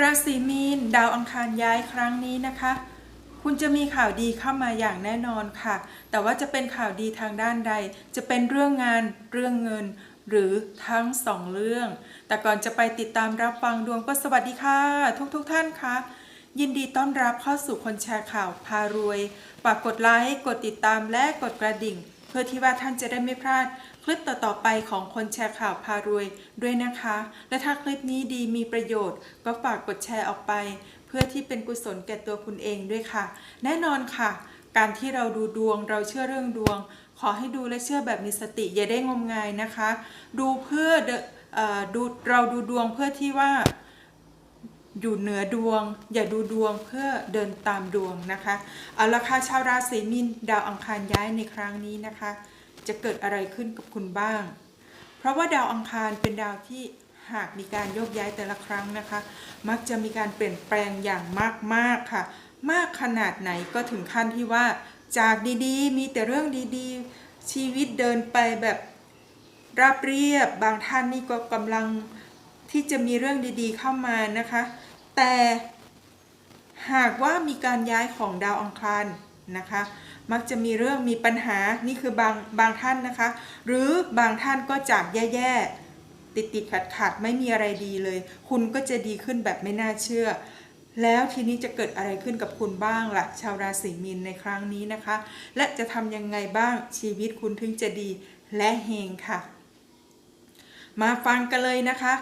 ราศีมีนดาวอังคารย้ายครั้งนี้นะคะ คุณจะมีข่าวดีเข้ามาอย่างแน่นอนค่ะ แต่ว่าจะเป็นข่าวดีทางด้านใด จะเป็นเรื่องงานเรื่องเงิน หรือทั้งสองเรื่อง แต่ก่อนจะไปติดตามรับฟังดวงก็สวัสดีค่ะ ทุกๆทท่านค่ะยินดีต้อนรับเข้าสู่คนแชร์ข่าวพารวยฝากกดไลค์กดติดตามและกดกระดิ่ง เพื่อที่ว่าท่านจะได้ไม่พลาด คลิปต่อๆไปของคนแชร์ข่าวพารวยด้วยนะคะ และถ้าคลิปนี้ดีมีประโยชน์ ก็ฝากกดแชร์ออกไป เพื่อที่เป็นกุศลแก่ตัวคุณเองด้วยค่ะ แน่นอนค่ะ การที่เราดูดวงเราเชื่อเรื่องดวง ขอให้ดูและเชื่อแบบมีสติอย่าได้งมงายนะคะ ดูเพื่อออดูเราดูดวงเพื่อที่ว่า อยู่เหนือดวง อย่าดูดวงเพื่อเดินตามดวงนะคะเอาละค่ะชาวราศีมีนดาวอังคารย้ายในครั้งนี้นะคะ จะเกิดอะไรขึ้นกับคุณบ้าง เพราะว่าดาวอังคารเป็นดาวที่หากมีการโยกย้ายแต่ละครั้งนะคะ มักจะมีการเปลี่ยนแปลงอย่างมากๆค่ะ มากขนาดไหนก็ถึงขั้นที่ว่าจากดีๆ มีแต่เรื่องดีๆ ชีวิตเดินไปแบบราบเรียบ บางท่านนี่ก็กำลังที่จะมีเรื่องดีๆเข้ามานะคะ แต่หากว่ามีการย้ายของดาวอังคารนะคะ มักจะมีเรื่องมีปัญหานี่คือบางบางท่านนะคะ หรือบางท่านก็จากแย่ๆ ติดติดขัดขัดๆไม่มีอะไรดีเลย คุณก็จะดีขึ้นแบบไม่น่าเชื่อ แล้วทีนี้จะเกิดอะไรขึ้นกับคุณบ้างล่ะ ชาวราศีมีนในครั้งนี้นะคะ และจะทำยังไงบ้างชีวิตคุณถึงจะดีและเฮงค่ะ มาฟังกันเลยนะคะ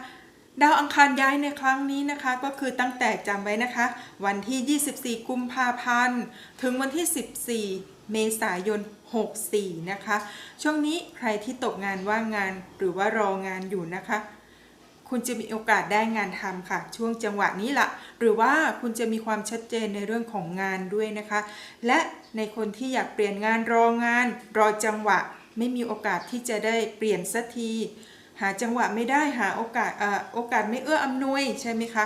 ดาวอังคารย้ายในครั้งนี้นะคะก็คือตั้งแต่จำไว้นะคะ วันที่ 24 กุมภาพันธ์ ถึงวันที่ 14 เมษายน 64 นะคะ ช่วงนี้ใครที่ตกงานว่างงานหรือว่ารองานอยู่นะคะ คุณจะมีโอกาสได้งานทำค่ะ ช่วงจังหวะนี้ละหรือว่าคุณจะมีความชัดเจนในเรื่องของงานด้วยนะคะ และในคนที่อยากเปลี่ยนงานรองาน รอจังหวะ ไม่มีโอกาสที่จะได้เปลี่ยนสักที หาจังหวะไม่ได้หาโอกาสโอกาสไม่เอื้ออำนวยใช่ไหมคะ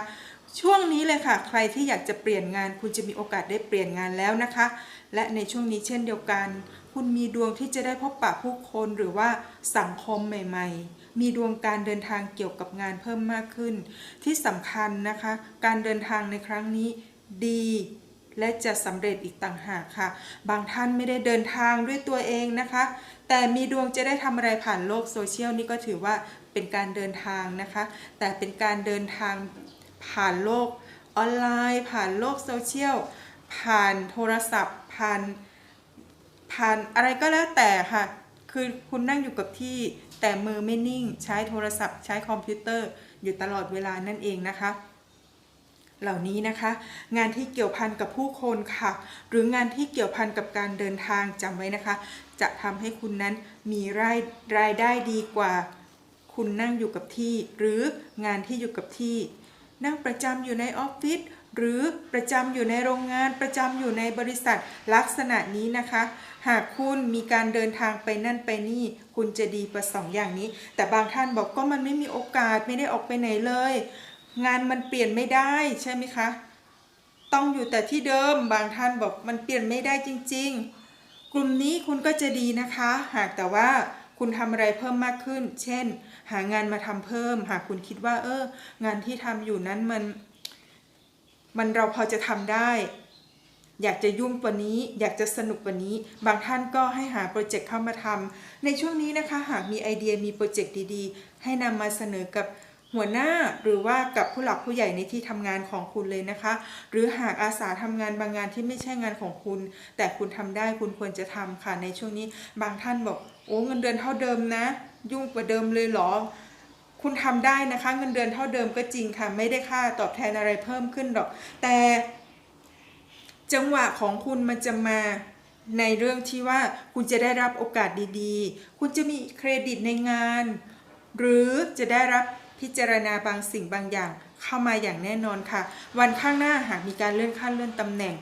ช่วงนี้เลยค่ะใครที่อยากจะเปลี่ยนงาน คุณจะมีโอกาสได้เปลี่ยนงานแล้วนะคะ และในช่วงนี้เช่นเดียวกัน คุณมีดวงที่จะได้พบปะผู้คนหรือว่าสังคมใหม่ๆ มีดวงการเดินทางเกี่ยวกับงานเพิ่มมากขึ้น ที่สำคัญนะคะ การเดินทางในครั้งนี้ดี และจะสำเร็จอีกต่างหากค่ะ บางท่านไม่ได้เดินทางด้วยตัวเองนะคะ แต่มีดวงจะได้ทำอะไรผ่านโลกโซเชียลนี่ก็ถือว่าเป็นการเดินทางนะคะ แต่เป็นการเดินทางผ่านโลกออนไลน์ ผ่านโลกโซเชียล ผ่านโทรศัพท์ ผ่านผ่านอะไรก็แล้วแต่ค่ะ คือคุณนั่งอยู่กับที่แต่มือไม่นิ่ง ใช้โทรศัพท์ ใช้คอมพิวเตอร์อยู่ตลอดเวลานั่นเองนะคะ เหล่านี้นะคะ งานที่เกี่ยวพันกับผู้คนค่ะ หรืองานที่เกี่ยวพันกับการเดินทางจำไว้นะคะ จะทำให้คุณนั้นมีรายรายได้ดีกว่า คุณนั่งอยู่กับที่ หรืองานที่อยู่กับที่ นั่งประจำอยู่ในออฟฟิศหรือประจำอยู่ในโรงงานประจำอยู่ในบริษัทลักษณะนี้นะคะ หากคุณมีการเดินทางไปนั่นไปนี่ คุณจะดีกว่าสองอย่างนี้ แต่บางท่านบอกก็มันไม่มีโอกาสไม่ได้ออกไปไหนเลย งานมันเปลี่ยนไม่ได้ใช่ไหมคะ ต้องอยู่แต่ที่เดิมบางท่านบอกมันเปลี่ยนไม่ได้จริง ๆ กลุ่มนี้คุณก็จะดีนะคะ หากแต่ว่าคุณทำอะไรเพิ่มมากขึ้น เช่น หางานมาทำเพิ่ม หากคุณคิดว่า เออ งานที่ทำอยู่นั้นมัน มันเราพอจะทำได้ อยากจะยุ่งกว่านี้ อยากจะสนุกกว่านี้ บางท่านก็ให้หาโปรเจกต์เข้ามาทำในช่วงนี้นะคะ หากมีไอเดียมีโปรเจกต์ดีๆ ให้นำมาเสนอกับ หัวหน้าหรือว่ากับผู้หลักผู้ใหญ่ในที่ทำงานของคุณเลยนะคะ หรือหากอาสาทำงานบางงานที่ไม่ใช่งานของคุณ แต่คุณทำได้คุณควรจะทำค่ะในช่วงนี้บางท่านบอกโอ้เงินเดือนเท่าเดิมนะ ยุ่งกว่าเดิมเลยเหรอคุณทำได้นะคะเงินเดือนเท่าเดิมก็จริงค่ะ ไม่ได้ค่าตอบแทนอะไรเพิ่มขึ้นหรอก แต่จังหวะของคุณมันจะมาในเรื่องที่ว่าคุณจะได้รับโอกาสดีๆ คุณจะมีเครดิตในงาน หรือจะได้รับ พิจารณาบางสิ่งบางอย่างเข้ามาอย่างแน่นอนค่ะ วันข้างหน้าหากมีการเลื่อนขั้นเลื่อนตำแหน่ง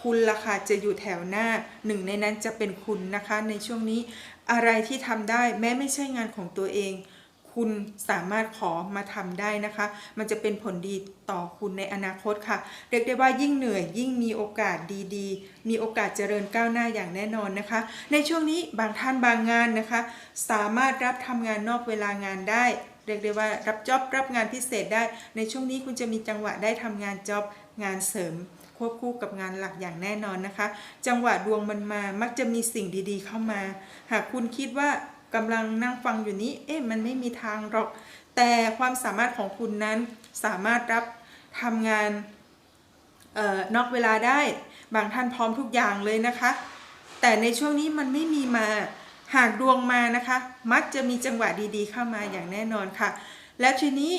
คุณราคาจะอยู่แถวหน้าหนึ่งในนั้นจะเป็นคุณนะคะ ในช่วงนี้อะไรที่ทำได้แม้ไม่ใช่งานของตัวเอง คุณสามารถขอมาทำได้นะคะ มันจะเป็นผลดีต่อคุณในอนาคตค่ะ เรียกได้ว่ายิ่งเหนื่อย ยิ่งมีโอกาสดีๆ มีโอกาสเจริญก้าวหน้าอย่างแน่นอนนะคะ ในช่วงนี้บางท่านบางงานนะคะ สามารถรับทำงานนอกเวลางานได้ รียกได้ว่ารับจ็อบรับงานพิเศษได้ ในช่วงนี้คุณจะมีจังหวะได้ทำงานจ็อบงานเสริมควบคู่กับงานหลักอย่างแน่นอนนะคะ จังหวะดวงมันมามักจะมีสิ่งดีๆเข้ามา หากคุณคิดว่ากำลังนั่งฟังอยู่นี้ เอ๊ะมันไม่มีทางหรอก แต่ความสามารถของคุณนั้นสามารถรับทำงานออนอกเวลาได้ บางท่านพร้อมทุกอย่างเลยนะคะ แต่ในช่วงนี้มันไม่มีมา หากดวงมานะคะ มักจะมีจังหวะดีๆเข้ามาอย่างแน่นอนค่ะ แล้วทีนี้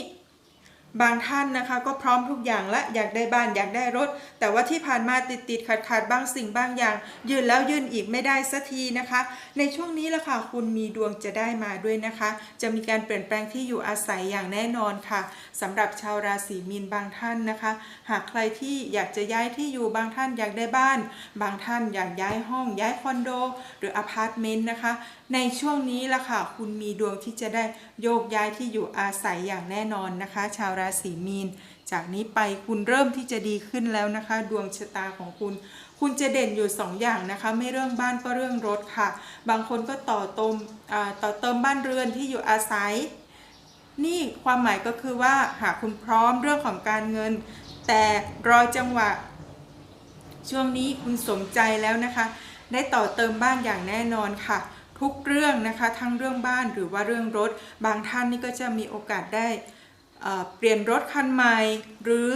บางท่านนะคะก็พร้อมทุกอย่างและอยากได้บ้านอยากได้รถ แต่ว่าที่ผ่านมาติดติดขัดขัดบางสิ่งบางอย่าง ยืนแล้วยืนอีกไม่ได้สักทีนะคะ ในช่วงนี้ละค่ะคุณมีดวงจะได้มาด้วยนะคะ จะมีการเปลี่ยนแปลงที่อยู่อาศัยอย่างแน่นอนค่ะสำหรับชาวราศีมีนบางท่านนะคะ หากใครที่อยากจะย้ายที่อยู่บางท่านอยากได้บ้าน บางท่านอยากย้ายห้องย้ายคอนโด หรืออพาร์ตเมนต์นะคะ ในช่วงนี้ละค่ะ คุณมีดวงที่จะได้โยกย้ายที่อยู่อาศัยอย่างแน่นอนนะคะ ชาวราศีมีน จากนี้ไปคุณเริ่มที่จะดีขึ้นแล้วนะคะ ดวงชะตาของคุณ คุณจะเด่นอยู่ 2 อย่างนะคะ ไม่เรื่องบ้านก็เรื่องรถค่ะ บางคนก็ต่อเติมอ่าต่อเติมบ้านเรือนที่อยู่อาศัย นี่ความหมายก็คือว่าหากคุณพร้อมเรื่องของการเงิน แต่รอจังหวะ ช่วงนี้คุณสมใจแล้วนะคะ ได้ต่อเติมบ้านอย่างแน่นอนค่ะ ทุกเรื่องนะคะ ทั้งเรื่องบ้านหรือว่าเรื่องรถ บางท่านนี่ก็จะมีโอกาสได้เปลี่ยนรถคันใหม่ หรือ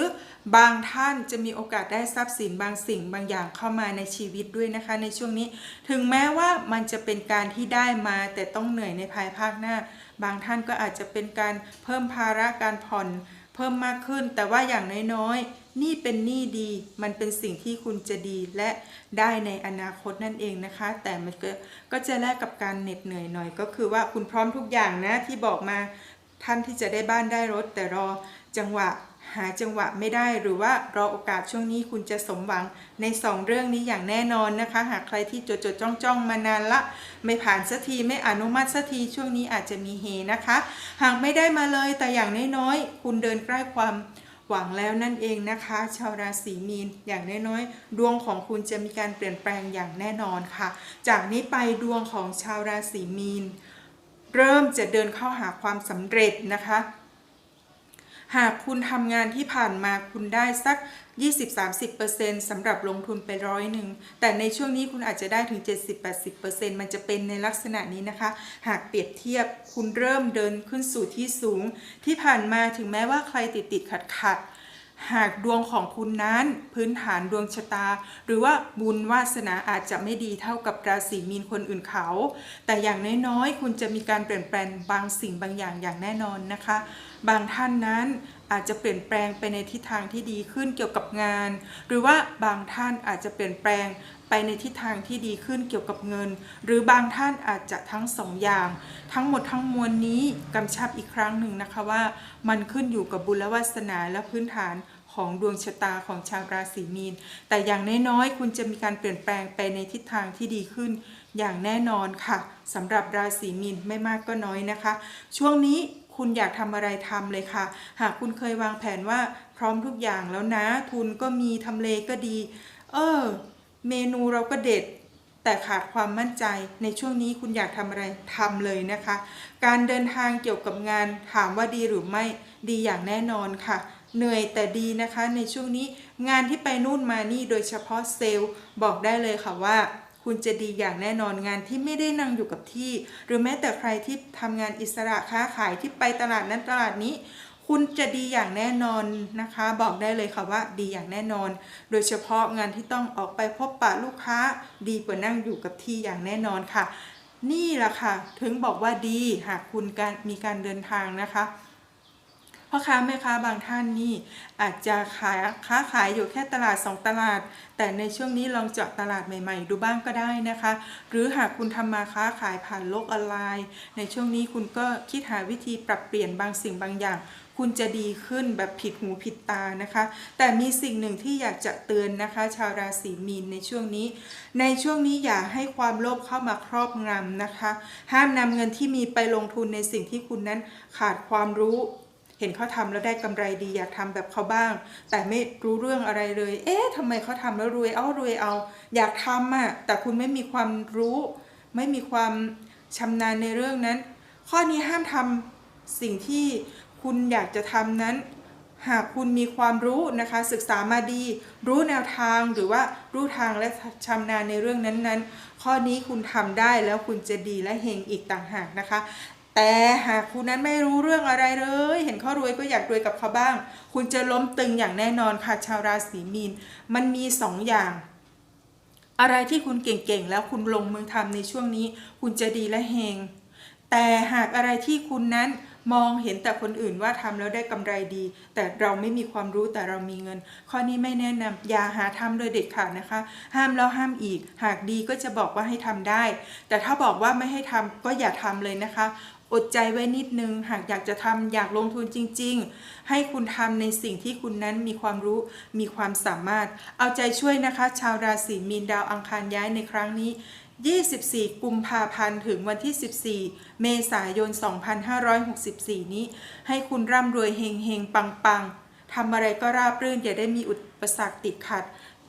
บางท่านจะมีโอกาสได้ทรัพย์สินบางสิ่งบางอย่างเข้ามาในชีวิตด้วยนะคะ ในช่วงนี้ถึงแม้ว่ามันจะเป็นการที่ได้มาแต่ต้องเหนื่อยในภายภาคหน้า บางท่านก็อาจจะเป็นการเพิ่มภาระการผ่อน เพิ่มมากขึ้น แต่ว่าอย่างน้อยๆนี่เป็นหนี้ดี มันเป็นสิ่งที่คุณจะดีและได้ในอนาคตนั่นเองนะคะ แต่มันก็ก็จะแลกกับการเหน็ดเหนื่อยหน่อย ก็คือว่าคุณพร้อมทุกอย่างนะที่บอกมาท่านที่จะได้บ้านได้รถแต่รอจังหวะ หาจังหวะไม่ได้หรือว่ารอโอกาสช่วงนี้คุณจะสมหวังในสองเรื่องนี้อย่างแน่นอนนะคะ หากใครที่จดจดจ้องจ้องมานานละ ไม่ผ่านสักทีไม่อนุมัติสักทีช่วงนี้อาจจะมีเฮนะคะ หากไม่ได้มาเลยแต่อย่างน้อยๆคุณเดินใกล้ความหวังแล้วนั่นเองนะคะ ชาวราศีมีนอย่างน้อยๆดวงของคุณจะมีการเปลี่ยนแปลงอย่างแน่นอนค่ะ จากนี้ไปดวงของชาวราศีมีน เริ่มจะเดินเข้าหาความสำเร็จนะคะ หากคุณทำงานที่ผ่านมาคุณได้สัก 20-30%สำหรับลงทุนไปร้อยหนึ่ง แต่ในช่วงนี้คุณอาจจะได้ถึง 70-80%มันจะเป็นในลักษณะนี้นะคะ หากเปรียบเทียบคุณเริ่มเดินขึ้นสู่ที่สูง ที่ผ่านมาถึงแม้ว่าใครติดติดขัดขัดหากดวงของคุณนั้นพื้นฐานดวงชะตา หรือว่าบุญวาสนาอาจจะไม่ดีเท่ากับราศีมีนคนอื่นเขา แต่อย่างน้อยๆ คุณจะมีการเปลี่ยนแปลงบางสิ่งบางอย่างอย่างแน่นอนนะคะ บางท่านนั้นอาจจะเปลี่ยนแปลงไปในทิศทางที่ดีขึ้นเกี่ยวกับงาน หรือว่าบางท่านอาจจะเปลี่ยนแปลงไปในทิศทางที่ดีขึ้นเกี่ยวกับเงิน หรือบางท่านอาจจะทั้งสองอย่าง ทั้งหมดทั้งมวลนี้กำชับอีกครั้งหนึ่งนะคะว่า มันขึ้นอยู่กับบุญวาสนาและพื้นฐานของดวงชะตาของชาวราศีมีน แต่อย่างน้อยๆ คุณจะมีการเปลี่ยนแปลงไปในทิศทางที่ดีขึ้น อย่างแน่นอนค่ะสำหรับราศีมีนไม่มากก็น้อยนะคะ ช่วงนี้ คุณอยากทำอะไรทำเลยค่ะ หากคุณเคยวางแผนว่าพร้อมทุกอย่างแล้วนะ ทุนก็มีทำเลก็ดี เออ เมนูเราก็เด็ด แต่ขาดความมั่นใจ ในช่วงนี้คุณอยากทำอะไรทำเลยนะคะ การเดินทางเกี่ยวกับงานถามว่าดีหรือไม่ดีอย่างแน่นอนค่ะเหนื่อยแต่ดีนะคะในช่วงนี้งานที่ไปนู่นมานี่โดยเฉพาะเซลล์บอกได้เลยค่ะว่า คุณจะดีอย่างแน่นอนงานที่ไม่ได้นั่งอยู่กับที่ หรือแม้แต่ใครที่ทำงานอิสระค้าขายที่ไปตลาดนั้นตลาดนี้ คุณจะดีอย่างแน่นอนนะคะ บอกได้เลยค่ะว่าดีอย่างแน่นอน โดยเฉพาะงานที่ต้องออกไปพบปะลูกค้า ดีกว่านั่งอยู่กับที่อย่างแน่นอนค่ะ นี่แหละค่ะ ถึงบอกว่าดีหากคุณการมีการเดินทางนะคะ พ่อค้าแม่ค้าบางท่านนี่อาจจะขายค้าขายอยู่แค่ตลาดสองตลาด แต่ในช่วงนี้ลองเจาะตลาดใหม่ๆ ดูบ้างก็ได้นะคะ หรือหากคุณทำมาค้าขายผ่านโลกออนไลน์ ในช่วงนี้คุณก็คิดหาวิธีปรับเปลี่ยนบางสิ่งบางอย่างคุณจะดีขึ้นแบบผิดหูผิดตานะคะ แต่มีสิ่งหนึ่งที่อยากจะเตือนนะคะ ชาวราศีมีนในช่วงนี้ ในช่วงนี้อย่าให้ความโลภเข้ามาครอบงำนะคะ ห้ามนำเงินที่มีไปลงทุนในสิ่งที่คุณนั้นขาดความรู้ ห็นเขาทำแล้วได้กำไรดีอยากทำแบบเขาบ้าง แต่ไม่รู้เรื่องอะไรเลย เอ๊ะทำไมเขาทำแล้วรวยเอารวยเอา อยากทำอะแต่คุณไม่มีความรู้ ไม่มีความชำนาญในเรื่องนั้น ข้อนี้ห้ามทสิ่งที่คุณอยากจะทำนั้น หากคุณมีความรู้นะคะ ศึกษามาดี รู้แนวทางหรือว่ารู้ทางและชำนาญในเรื่องนั้นๆ ข้อนี้คุณทำได้แล้วคุณจะดีและเฮงอีกต่างหากนะคะ แต่หากคุณนั้นไม่รู้เรื่องอะไรเลย เห็นเขารวยก็อยากรวยกับเขาบ้าง คุณจะล้มตึงอย่างแน่นอนค่ะชาวราศีมีน มันมีสองอย่าง อะไรที่คุณเก่งๆ แล้วคุณลงมือทำในช่วงนี้ คุณจะดีและเฮงแต่หากอะไรที่คุณนั้นมองเห็นแต่คนอื่นว่าทำแล้วได้กำไรดี แต่เราไม่มีความรู้แต่เรามีเงิน ข้อนี้ไม่แนะนำอย่าหาทำโดยเด็ดขาดนะคะ ห้ามแล้วห้ามอีก หากดีก็จะบอกว่าให้ทำได้ แต่ถ้าบอกว่าไม่ให้ทำก็อย่าทำเลยนะคะ อดใจไว้นิดนึง หากอยากจะทำอยากลงทุนจริง ๆ ให้คุณทำในสิ่งที่คุณนั้นมีความรู้มีความสามารถ เอาใจช่วยนะคะ ชาวราศีมีนดาวอังคารย้ายในครั้งนี้ 24 กุมภาพันธ์ ถึงวันที่ 14 เมษายน 2564 นี้ ให้คุณร่ำรวยเฮงเฮงปังปังทำอะไรก็ราบรื่นอย่าได้มีอุปสรรคติดขัด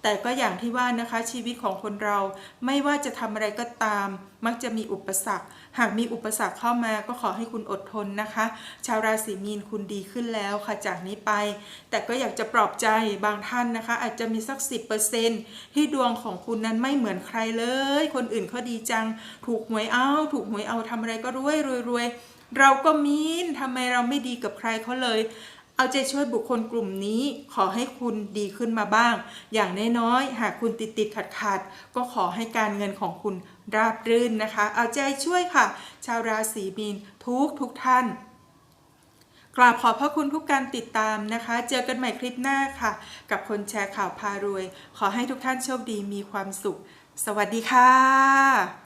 แต่ก็อย่างที่ว่านะคะชีวิตของคนเราไม่ว่าจะทำอะไรก็ตาม มักจะมีอุปสรรค หากมีอุปสรรคเข้ามาก็ขอให้คุณอดทนนะคะ ชาวราศีมีนคุณดีขึ้นแล้วค่ะจากนี้ไป แต่ก็อยากจะปลอบใจบางท่านนะคะ อาจจะมีสัก 10%ที่ดวงของคุณนั้นไม่เหมือนใครเลย คนอื่นเขาดีจัง ถูกหวยเอา ถูกหวยเอาทำอะไรก็รวยรวยรวยเราก็มีนทำไมเราไม่ดีกับใครเขาเลย เอาใจช่วยบุคคลกลุ่มนี้ ขอให้คุณดีขึ้นมาบ้าง อย่างน้อยๆหากคุณติดติดขัดขัดก็ขอให้การเงินของคุณราบรื่นนะคะ เอาใจช่วยค่ะ ชาวราศีมีนทุกทุกท่านกราบขอบพระคุณทุกการติดตามนะคะ เจอกันใหม่คลิปหน้าค่ะ กับคนแชร์ข่าวพารวย ขอให้ทุกท่านโชคดีมีความสุข สวัสดีค่ะ